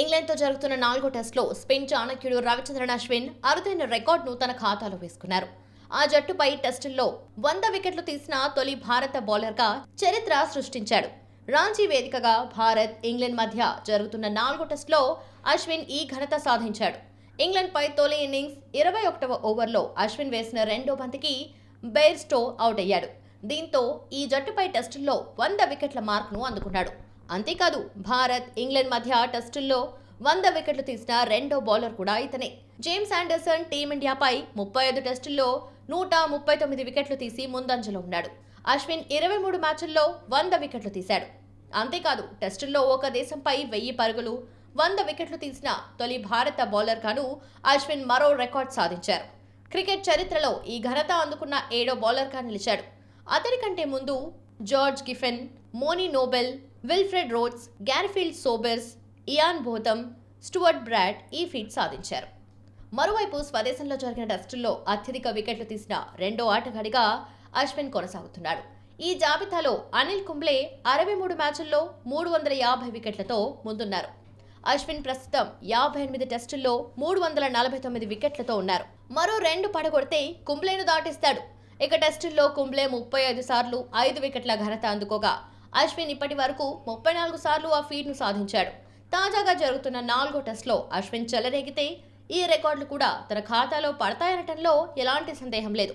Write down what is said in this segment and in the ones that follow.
ఇంగ్లాండ్తో జరుగుతున్న నాలుగో టెస్టులో స్పిన్ చాణక్యుడు రవిచంద్రన్ అశ్విన్ అరుదైన రికార్డును తన ఖాతాలో వేసుకున్నారు. ఆ జట్టుపై టెస్టుల్లో వంద వికెట్లు తీసిన తొలి భారత బౌలర్గా చరిత్ర సృష్టించాడు. రాంచీ వేదికగా భారత్ ఇంగ్లాండ్ మధ్య జరుగుతున్న నాలుగో టెస్టులో అశ్విన్ ఈ ఘనత సాధించాడు. ఇంగ్లాండ్పై తొలి ఇన్నింగ్స్ ఇరవై ఒకటవ ఓవర్లో అశ్విన్ వేసిన రెండో బంతికి బెయిర్స్టో అవుట్ అయ్యాడు. దీంతో ఈ జట్టుపై టెస్టుల్లో వంద వికెట్ల మార్కును అందుకున్నాడు. అంతేకాదు భారత్ ఇంగ్లాండ్ మధ్య టెస్టుల్లో వంద వికెట్లు తీసిన రెండో బౌలర్ కూడా ఇతనే. జేమ్స్ ఆండర్సన్ టీమిండియాపై ముప్పై ఐదు టెస్టుల్లో నూట ముప్పై తొమ్మిది వికెట్లు తీసి ముందంజలో ఉన్నాడు. అశ్విన్ ఇరవై మూడు మ్యాచుల్లో వంద వికెట్లు తీశాడు. అంతేకాదు టెస్టుల్లో ఒక దేశంపై వెయ్యి పరుగులు వంద వికెట్లు తీసిన తొలి భారత బౌలర్ గాను అశ్విన్ మరో రికార్డ్ సాధించారు. క్రికెట్ చరిత్రలో ఈ ఘనత అందుకున్న ఏడో బౌలర్గా నిలిచాడు. అతని కంటే ముందు George Giffen Monty Noble Wilfred Rhodes Garfield Sobers Ian Botham Stuart Broad ఈ ఫీట్ సాధించారు. మరోవైపు స్వదేశంలో జరిగిన టెస్టుల్లో అత్యధిక వికెట్లు తీసిన రెండో ఆటగాడిగా అశ్విన్ కొనసాగుతున్నాడు. ఈ జాబితాలో అనిల్ కుంబ్లే అరవై మూడు మ్యాచుల్లో మూడు వందల యాభై వికెట్లతో ముందున్నారు. అశ్విన్ ప్రస్తుతం యాభై ఎనిమిది టెస్టుల్లో మూడు వందల నలభై తొమ్మిది వికెట్లతో ఉన్నారు. మరో రెండు పడగొడితే కుంబ్లేను దాటిస్తాడు. ఇక టెస్టుల్లో కుంబ్లే ముప్పై ఐదు సార్లు ఐదు వికెట్ల ఘనత అందుకోగా. అశ్విన్ ఇప్పటి వరకు ముప్పై నాలుగు సార్లు ఆ ఫీడ్ను సాధించాడు. తాజాగా జరుగుతున్న నాలుగో టెస్ట్లో అశ్విన్ చెలరేగితే ఈ రికార్డులు కూడా తన ఖాతాలో పడతాయనటంలో ఎలాంటి సందేహం లేదు.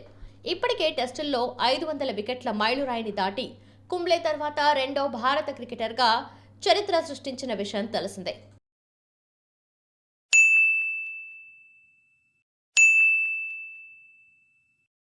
ఇప్పటికే టెస్టుల్లో ఐదు వందల వికెట్ల మైలురాయిని దాటి కుంబ్లే తర్వాత రెండో భారత క్రికెటర్గా చరిత్ర సృష్టించిన విషయం తెలిసిందే.